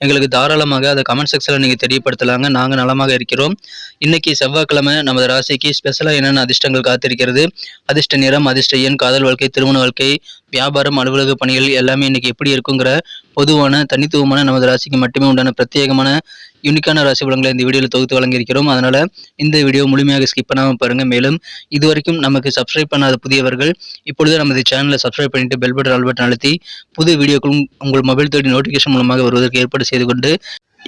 எங்களுக்கு தாராளமாக அதை கமெண்ட் செக்ஷனில் நீங்கள் தெரியப்படுத்தலாங்க. நாங்கள் நலமாக இருக்கிறோம். இன்னைக்கு செவ்வாய்க்கிழமை நமது ராசிக்கு ஸ்பெஷலாக என்னென்ன அதிர்ஷ்டங்கள் காத்திருக்கிறது? அதிர்ஷ்ட நிறம் அதிர்ஷ்ட எண் காதல் வாழ்க்கை திருமண வாழ்க்கை வியாபாரம் அலுவலக பணிகள் எல்லாமே இன்னைக்கு எப்படி இருக்குங்கிற பொதுவான தனித்துவமான நமது ராசிக்கு மட்டுமே உண்டான பிரத்யேகமான யூனிக்கான ராசி பலன்களை இந்த வீடியோவில் தொகுத்து வழங்கியிருக்கிறோம். அதனால இந்த வீடியோ முழுமையாக ஸ்கிப் பண்ணாமல் பாருங்கள் மேலும் இதுவரைக்கும் நமக்கு சப்ஸ்கிரைப் பண்ணாத புதியவர்கள் இப்பொழுது நமது சேனலை சப்ஸ்கிரைப் பண்ணிட்டு பெல் பட்டன் ஆல் பட்டன் அழுத்தி புது வீடியோக்களும் உங்கள் மொபைல் தேடி நோட்டிஃபிகேஷன் மூலமாக வருவதற்கு ஏற்பாடு செய்து கொண்டு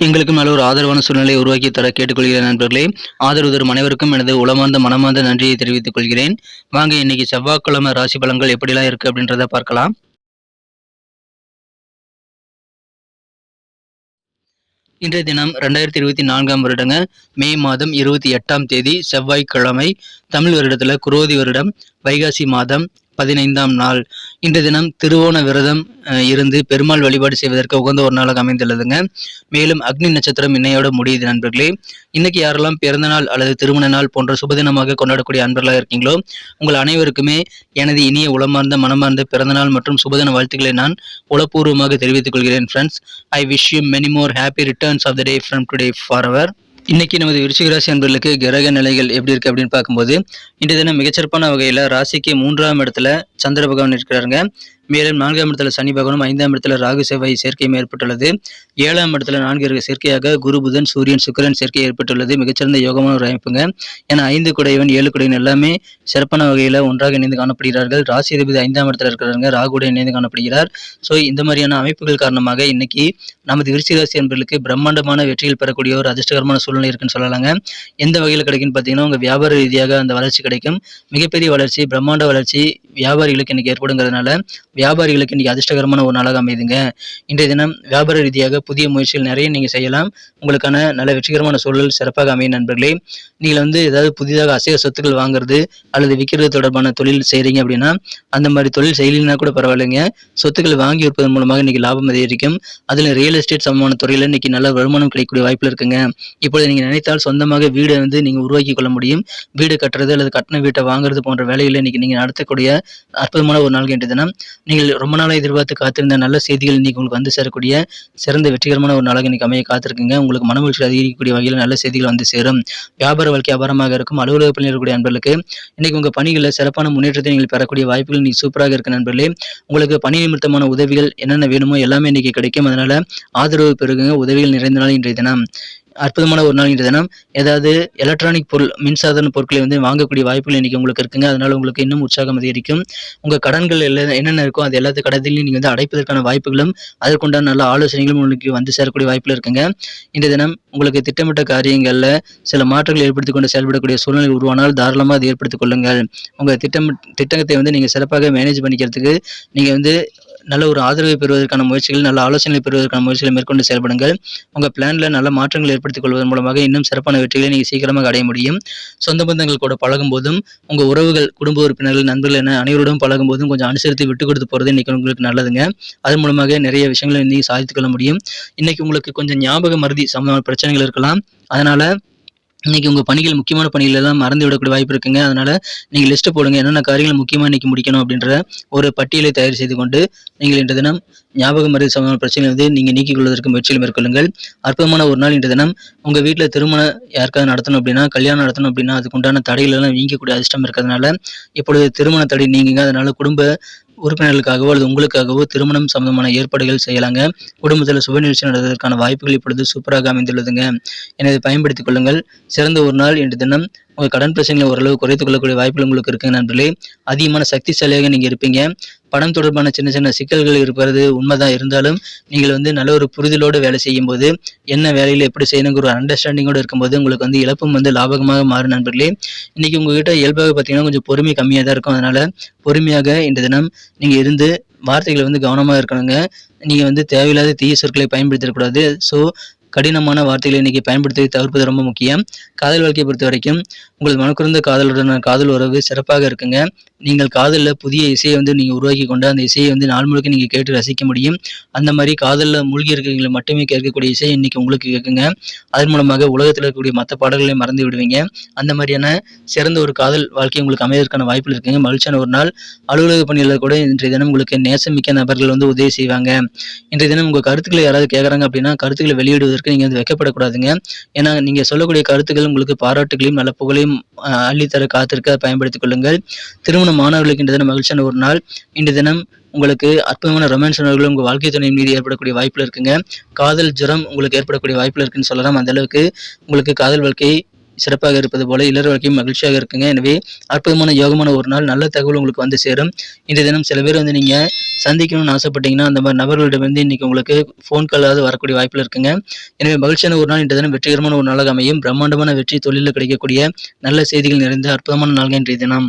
எங்களுக்கு மேல ஒரு ஆதரவான சூழ்நிலையை உருவாக்கி தர கேட்டுக்கொள்கிறேன் நண்பர்களே. ஆதரவு தரும் அனைவருக்கும் எனது உளமார்ந்த மனமார்ந்த நன்றியை தெரிவித்துக் கொள்கிறேன். வாங்க இன்னைக்கு செவ்வாய்க்கிழமை ராசி பலன்கள் எப்படிலாம் இருக்கு அப்படின்றத பார்க்கலாம். இன்றைய தினம் ரெண்டாயிரத்தி இருபத்தி நான்காம் வருடங்க மே மாதம் இருபத்தி எட்டாம் தேதி செவ்வாய்க்கிழமை தமிழ் வருடத்துல குரோதி வருடம் வைகாசி மாதம் பதினைந்தாம் நாள். இன்றைய தினம் திருவோண விரதம் இருந்து பெருமாள் வழிபாடு செய்வதற்கு உகந்த ஒரு நாளாக அமைந்துள்ளதுங்க. மேலும் அக்னி நட்சத்திரம் இன்னையோட முடியுது நண்பர்களே. இன்னைக்கு யாரெல்லாம் பிறந்த நாள் அல்லது திருமண நாள் போன்ற சுபதினமாக கொண்டாடக்கூடிய அன்பர்களாக இருக்கீங்களோ உங்கள் அனைவருக்குமே எனது இனிய உளமார்ந்த மனமார்ந்த பிறந்தநாள் மற்றும் சுபதின வாழ்த்துக்களை நான் உளப்பூர்வமாக தெரிவித்துக் கொள்கிறேன் friends I wish you many more happy returns of the day from today for அவர் இன்னைக்கு நமது விருச்சிக ராசி அன்பர்களுக்கு கிரக நிலைகள் எப்படி இருக்கு அப்படின்னு பார்க்கும்போது இன்றைய தினம் மிகச்சிறப்பான வகையில் ராசிக்கு மூன்றாம் இடத்துல சந்திர பகவான் இருக்கிறாருங்க. மேலும் நான்காம் இடத்துல சனி பகவானும் ஐந்தாம் இடத்துல ராகு செவ்வாய் சேர்க்கையும் ஏற்பட்டுள்ளது. ஏழாம் இடத்துல நான்கு சேர்க்கையாக குரு புதன் சூரியன் சுக்கரன் சேர்க்கை ஏற்பட்டுள்ளது. மிகச்சிறந்த யோகமான ஒரு அமைப்புங்க. ஏன்னா ஐந்து குடையவன் ஏழு குடையவன் எல்லாமே சிறப்பான வகையில் ஒன்றாக இணைந்து காணப்படுகிறார்கள். ராசி அதிபதி ஐந்தாம் இடத்துல இருக்கிறாங்க ராகுடன் இணைந்து காணப்படுகிறார். ஸோ இந்த மாதிரியான அமைப்புகள் காரணமாக இன்னைக்கு நமது விருச்சிக ராசி என்பர்களுக்கு பிரம்மாண்டமான வெற்றிகள் பெறக்கூடிய ஒரு அதிர்ஷ்டகரமான சூழ்நிலை இருக்குன்னு சொல்லலாங்க. எந்த வகையில் கிடைக்குன்னு பார்த்தீங்கன்னா உங்கள் வியாபார ரீதியாக அந்த வளர்ச்சி கிடைக்கும். மிகப்பெரிய வளர்ச்சி பிரம்மாண்ட வளர்ச்சி வியாபாரிகளுக்கு இன்னைக்கு ஏற்படுங்கிறதுனால வியாபாரிகளுக்கு இன்றைக்கி அதிர்ஷ்டகரமான ஒரு நாளாக அமைதுங்க இன்றைய தினம் வியாபார ரீதியாக புதிய முயற்சிகள் நிறைய நீங்கள் செய்யலாம். உங்களுக்கான நல்ல வெற்றிகரமான சூழல் சிறப்பாக அமையும் நண்பர்களே. நீங்கள் வந்து ஏதாவது புதிதாக அசைவ சொத்துக்கள் வாங்குறது அல்லது விற்கிறது தொடர்பான தொழில் செய்கிறீங்க அப்படின்னா அந்த மாதிரி தொழில் செய்யலைன்னா கூட பரவாயில்லைங்க. சொத்துக்கள் வாங்கி விற்பதன் மூலமாக இன்னைக்கு லாபம் அதிகரிக்கும். அதில் ரியல் எஸ்டேட் சம்பந்தமான துறையில் இன்னைக்கு நல்ல வருமானம் கிடைக்கக்கூடிய வாய்ப்பில் இருக்குங்க. இப்பொழுது நீங்கள் நினைத்தால் சொந்தமாக வீடை வந்து நீங்கள் உருவாக்கி கொள்ள முடியும். வீடு கட்டுறது அல்லது கட்டின வீட்டை வாங்குறது போன்ற வேலைகளை இன்னைக்கு நீங்கள் நடத்தக்கூடிய அற்புதமான ஒரு நாள் இன்றைய தினம். நீங்கள் ரொம்ப நாளாக எதிர்பார்த்து காத்திருந்த நல்ல செய்திகள் இன்னைக்கு உங்களுக்கு வந்து சேரக்கூடிய சிறந்த வெற்றிகரமான ஒரு நாளாக இன்னைக்கு அமைய காத்திருக்குங்க. உங்களுக்கு மனமகிழ்ச்சி அதிகரிக்கக்கூடிய வகையில் நல்ல செய்திகள் வந்து சேரும். வியாபார வாழ்க்கை அபாரமாக இருக்கும். அலுவலக பணியில் இருக்கக்கூடிய நண்பர்களுக்கு இன்னைக்கு உங்கள் பணிகளில் சிறப்பான முன்னேற்றத்தை நீங்கள் பெறக்கூடிய வாய்ப்புகள் இன்னைக்கு சூப்பராக இருக்க நண்பர்களே. உங்களுக்கு பணி நிமித்தமான உதவிகள் என்னென்ன வேணுமோ எல்லாமே இன்னைக்கு கிடைக்கும். அதனால ஆதரவு பெறுங்க. உதவிகள் நிறைந்த நாள் இன்றைய தினம். அற்புதமான ஒரு நாள் இன்றைய தினம். ஏதாவது எலக்ட்ரானிக் பொருள் மின்சாதன பொருட்களை வந்து வாங்கக்கூடிய வாய்ப்புகள் இன்னைக்கு உங்களுக்கு இருக்குங்க. அதனால உங்களுக்கு இன்னும் உற்சாகம் அதிகரிக்கும். உங்கள் கடன்கள் எல்லாம் என்னென்ன இருக்கோ அது எல்லாத்து கடத்திலையும் நீங்கள் வந்து அடைப்பதற்கான வாய்ப்புகளும் அதற்குண்டான நல்ல ஆலோசனைகளும் உங்களுக்கு வந்து சேரக்கூடிய வாய்ப்புகள் இருக்குங்க. இன்றைய தினம் உங்களுக்கு திட்டமிட்ட காரியங்களில் சில மாற்றங்கள் ஏற்படுத்தி கொண்டு செயல்படக்கூடிய சூழ்நிலை உருவானால் தாராளமாக அதை ஏற்படுத்திக் கொள்ளுங்கள். உங்கள் திட்டம் திட்டத்தை வந்து நீங்கள் சிறப்பாக மேனேஜ் பண்ணிக்கிறதுக்கு நீங்கள் வந்து நல்ல ஒரு ஆதரவை பெறுவதற்கான முயற்சிகள் நல்ல ஆலோசனை பெறுவதற்கான முயற்சிகளை மேற்கொண்டு செயல்படுங்கள். உங்கள் பிளானில் நல்ல மாற்றங்கள் ஏற்படுத்திக் கொள்வதன் மூலமாக இன்னும் சிறப்பான வெற்றிகளை நீங்கள் சீக்கிரமாக அடைய முடியும். சொந்த பந்தங்கள் கூட பழகும் போதும் உங்கள் உறவுகள் குடும்ப உறுப்பினர்கள் நண்பர்கள் என அனைவருடன் பழகும் போதும் கொஞ்சம் அனுசரித்து விட்டு கொடுத்து போகிறது இன்றைக்கி உங்களுக்கு நல்லதுங்க. அதன் மூலமாக நிறைய விஷயங்களை நீங்கள் சாதித்துக்கொள்ள முடியும். இன்றைக்கி உங்களுக்கு கொஞ்சம் ஞாபக மருதி சம்பந்தமான பிரச்சனைகள் இருக்கலாம். அதனால் இன்றைக்கி உங்கள் பணிகள் முக்கியமான பணிகள் எல்லாம் மறந்து விடக்கூடிய வாய்ப்பு இருக்குங்க. அதனால் நீங்கள் லிஸ்ட்டு போடுங்க. என்னென்ன காரியங்கள் முக்கியமாக இன்றைக்கி முடிக்கணும் அப்படின்ற ஒரு பட்டியலை தயார் செய்து கொண்டு நீங்கள் இன்று தினம் ஞாபகம் மருந்து சம்பந்தமான பிரச்சனை வந்து நீங்கள் நீக்கிக் கொள்வதற்கு முயற்சியில் மேற்கொள்ளுங்கள். அற்புதமான ஒரு நாள் இன்று தினம். உங்கள் வீட்டில் திருமணம் யாருக்காவது நடத்தணும் அப்படின்னா கல்யாணம் நடத்தணும் அப்படின்னா அதுக்குண்டான தடைகள் எல்லாம் நீங்கக்கூடிய அதிர்ஷ்டம் இருக்கிறதுனால இப்பொழுது திருமண தடை நீங்குங்க. அதனால் குடும்ப உறுப்பினர்களுக்காகவோ அல்லது உங்களுக்காகவோ திருமணம் சம்பந்தமான ஏற்பாடுகள் செய்யலாங்க. குடும்பத்தில் சுப நிகழ்ச்சி நடவதற்கான வாய்ப்புகள் இப்பொழுது சூப்பராக அமைந்துள்ளதுங்க. எனவே பயன்படுத்திக் கொள்ளுங்கள். சிறந்த ஒரு நாள் இன்று தினம். உங்கள் கடன் பிரச்சனைகளை ஓரளவு குறைத்துக் கொள்ளக்கூடிய வாய்ப்புகள் உங்களுக்கு இருக்குங்க நண்பர்களே. அதிகமான சக்திசாலியாக நீங்கள் இருப்பீங்க. பணம் தொடர்பான சின்ன சின்ன சிக்கல்கள் இருப்பது உண்மைதான். இருந்தாலும் நீங்கள் வந்து நல்ல ஒரு புரிதலோடு வேலை செய்யும் போது என்ன வேலையில் எப்படி செய்யணுங்கிற ஒரு அண்டர்ஸ்டாண்டிங்கோடு இருக்கும்போது உங்களுக்கு வந்து இழப்பும் வந்து லாபகமாக மாறும் நண்பர்களே. இன்னைக்கு உங்ககிட்ட இயல்பாக பார்த்தீங்கன்னா கொஞ்சம் பொறுமை கம்மியாக தான் இருக்கும். அதனால பொறுமையாக இந்த தினம் நீங்கள் இருந்து வார்த்தைகளை வந்து கவனமாக இருக்கணுங்க. நீங்கள் வந்து தேவையில்லாத தீய சொற்களை பயன்படுத்திடக்கூடாது. ஸோ கடினமான வார்த்தைகளை இன்னைக்கு பயன்படுத்தி தவிர்ப்பது ரொம்ப முக்கியம். காதல் வாழ்க்கையை பொறுத்த வரைக்கும் உங்கள் மனக்குறந்த காதலுடனான காதல் உறவு சிறப்பாக இருக்குங்க. நீங்கள் காதலில் புதிய இசையை வந்து நீங்கள் உருவாக்கி கொண்டு அந்த இசையை வந்து நாள் முழுக்க நீங்கள் கேட்டு ரசிக்க முடியும். அந்த மாதிரி காதலில் மூழ்கி இருக்கிறவங்களை மட்டுமே கேட்கக்கூடிய இசை இன்னைக்கு உங்களுக்கு கேட்குங்க. அதன் மூலமாக உலகத்தில் இருக்கக்கூடிய மற்ற பாடல்களை மறந்து விடுவீங்க. அந்த மாதிரியான சிறந்த ஒரு காதல் வாழ்க்கை உங்களுக்கு அமைவதற்கான வாய்ப்புகள் இருக்குங்க. மகிழ்ச்சியான ஒரு நாள். அலுவலக பணியில் கூட இன்றைய தினம் உங்களுக்கு நேசமிக்க நபர்கள் வந்து உதவி செய்வாங்க. இன்றைய தினம் உங்கள் கருத்துக்களை யாராவது கேட்குறாங்க அப்படின்னா கருத்துக்களை வெளியிடுவதற்கு நீங்கள் வந்து வைக்கப்படக்கூடாதுங்க. ஏன்னா நீங்கள் சொல்லக்கூடிய கருத்துக்கள் உங்களுக்கு பாராட்டுகளையும் நல்ல புகழையும் அள்ளித்தர காத்திருக்க அதை பயன்படுத்திக் கொள்ளுங்கள். திருமண மாணவர்களுக்கு இன்று தினம் மகிழ்ச்சியான ஒரு நாள். இன்று தினம் உங்களுக்கு அற்புதமான ரொமான்ஸ் உணர்வுகள் உங்கள் வாழ்க்கை துணை மீது ஏற்படக்கூடிய வாய்ப்பில் இருக்குங்க. காதல் ஜுரம் உங்களுக்கு ஏற்படக்கூடிய வாய்ப்பில் இருக்குன்னு சொல்லலாம். அந்த அளவுக்கு உங்களுக்கு காதல் வாழ்க்கை சிறப்பாக இருப்பது போல இளர் வாழ்க்கையும் மகிழ்ச்சியாக இருக்குங்க. எனவே அற்புதமான யோகமான ஒரு நாள் நல்ல தகவல் உங்களுக்கு வந்து சேரும். இன்றைய தினம் சில பேர் வந்து நீங்கள் சந்திக்கணும்னு ஆசைப்பட்டீங்கன்னா அந்த மாதிரி நபர்களிடம் வந்து இன்னைக்கு உங்களுக்கு ஃபோன் காலாவது வரக்கூடிய வாய்ப்பில் இருக்குங்க. எனவே மகிழ்ச்சியான ஒரு நாள் இன்றைய தினம். வெற்றிகரமான ஒரு நாளாக அமையும். பிரம்மாண்டமான வெற்றி தொழிலில் கிடைக்கக்கூடிய நல்ல செய்திகள் நிறைந்த அற்புதமான நாள்கள் இன்றைய தினம்.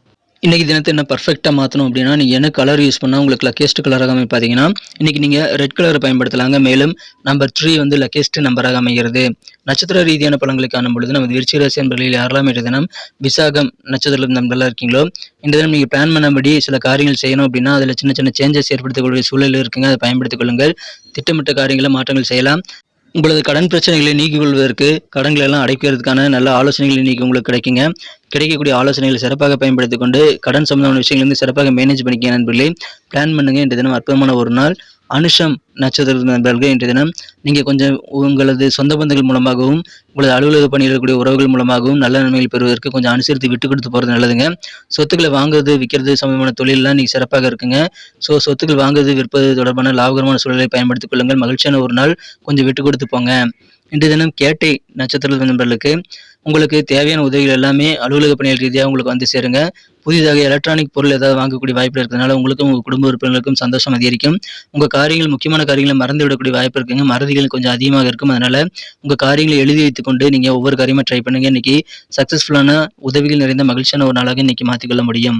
இன்றைக்கி தினத்தை என்ன பர்ஃபெக்டாக மாற்றணும் அப்படின்னா நீங்கள் என்ன கலர் யூஸ் பண்ணால் உங்களுக்கு லக்கேஸ்ட் கலராக அமையும் இன்றைக்கி நீங்கள் ரெட் கலரை பயன்படுத்தலாங்க. மேலும் நம்பர் த்ரீ வந்து லக்கேஸ்ட் நம்பராக அமைகிறது. நட்சத்திர ரீதியான பழங்களை காணும் பொழுது நமது விருச்சிகராசி என்பர்களில் யாரெல்லாம் இன்றைய தினம் விசாகம் நட்சத்திர நம்பர்லாம் இருக்கீங்களோ இந்த தினம் நீங்கள் பிளான் பண்ணபடி சில காரியங்கள் செய்யணும் அப்படின்னா அதில் சின்ன சின்ன சேஞ்சஸ் ஏற்படுத்தக்கூடிய சூழல் இருக்குங்க. அதை பயன்படுத்திக் கொள்ளுங்கள். திட்டமிட்ட காரியங்களை மாற்றங்கள் செய்யலாம். உங்களது கடன் பிரச்சனைகளை நீக்கிக் கொள்வதற்கு கடன்களை எல்லாம் அடைக்கிறதுக்கான நல்ல ஆலோசனைகள் இன்னைக்கு உங்களுக்கு கிடைக்குங்க. கிடைக்கக்கூடிய ஆலோசனைகளை சிறப்பாக பயன்படுத்திக் கொண்டு கடன் சம்பந்தமான விஷயங்களை வந்து சிறப்பாக மேனேஜ் பண்ணிக்க நண்பர்களே பிளான் பண்ணுங்க. இந்த தினம் அற்புதமான ஒரு நாள். அனுஷம் நட்சத்திர நண்பர்கள் இன்றைய தினம் நீங்கள் கொஞ்சம் உங்களது சொந்த பந்தங்கள் மூலமாகவும் உங்களது அலுவலக பணியில் இருக்கக்கூடிய உறவுகள் மூலமாகவும் நல்ல நன்மைகள் பெறுவதற்கு கொஞ்சம் அனுசரித்து விட்டு கொடுத்து போகிறது நல்லதுங்க. சொத்துக்களை வாங்குறது விற்கிறது சம்பந்தமான தொழிலெல்லாம் நீங்கள் சிறப்பாக இருக்குங்க. ஸோ சொத்துக்கள் வாங்குறது விற்பது தொடர்பான லாபகரமான சூழலை பயன்படுத்திக் கொள்ளுங்கள். மகிழ்ச்சியான ஒரு நாள் கொஞ்சம் விட்டு கொடுத்து போங்க. இன்றைய தினம் கேட்டை நட்சத்திர நண்பர்களுக்கு உங்களுக்கு தேவையான உதவிகள் எல்லாமே அலுவலக பணிகள் ரீதியாக உங்களுக்கு வந்து சேருங்க. புதிதாக எலக்ட்ரானிக் பொருள் ஏதாவது வாங்கக்கூடிய வாய்ப்பு இருக்கிறதுனால உங்களுக்கும் உங்கள் குடும்ப உறுப்பினர்களுக்கும் சந்தோஷம் அதிகரிக்கும். உங்கள் காரியங்கள் முக்கியமான காரியங்களை மறந்து விடக்கூடிய வாய்ப்பு இருக்குங்க. மறதிகள் கொஞ்சம் அதிகமாக இருக்கும். அதனால உங்கள் காரியங்களை எழுதி வைத்துக்கொண்டு நீங்கள் ஒவ்வொரு காரியமாக ட்ரை பண்ணுங்க. இன்னைக்கு சக்ஸஸ்ஃபுல்லான உதவிகள் நிறைந்த மகிழ்ச்சியான ஒரு நாளாக இன்னைக்கு மாற்றிக்கொள்ள முடியும்.